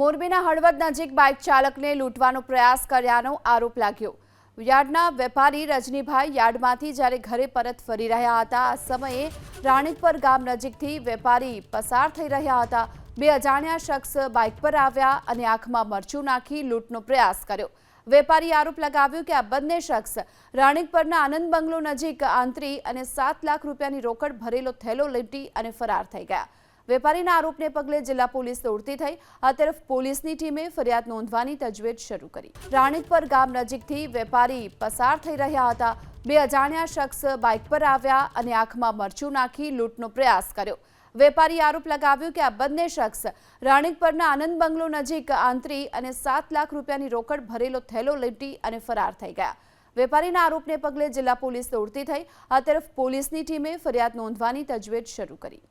મોરબીના હળવદ નજીક બાઇક ચાલકને લૂંટવાનો પ્રયાસ કર્યાનો આરોપ લાગ્યો. યાર્ડના વેપારી રજનીભાઈ યાર્ડમાંથી જ્યારે ઘરે પરત ફરી રહ્યા હતા, આ સમયે રાણીપર ગામ નજીકથી વેપારી પસાર થઈ રહ્યા હતા. બે અજાણ્યા શખ્સ બાઇક પર આવ્યા અને આંખમાં મરચું નાખી લૂંટનો પ્રયાસ કર્યો. વેપારી આરોપ લગાવ્યો કે આ બંને શખ્સ રાણીપરના આનંદ બંગલો નજીક આંતરી અને સાત લાખ રૂપિયાની રોકડ ભરેલો થેલો લૂંટી અને ફરાર થઈ ગયા. વેપારીના આરોપને પગલે જિલ્લા પોલીસ દોડતી થઈ. આ તરફ પોલીસની ટીમે ફરિયાદ નોંધવાની તજવીજ શરૂ કરી. રાણીપર ગામ નજીકથી વેપારી પસાર થઈ રહ્યા હતા. બે અજાણ્યા શખ્સ બાઇક પર આવ્યા અને આંખમાં મરચું નાખી લૂંટનો પ્રયાસ કર્યો. વેપારી આરોપ લગાવ્યો કે આ બંને શખ્સ રાણીપરના આનંદ બંગલો નજીક આંતરી અને સાત લાખ રૂપિયાની રોકડ ભરેલો થેલો લૂંટી અને ફરાર થઈ ગયા. વેપારીના આરોપને પગલે જિલ્લા પોલીસ દોડતી થઈ. આ તરફ પોલીસની ટીમે ફરિયાદ નોંધવાની તજવીજ શરૂ કરી.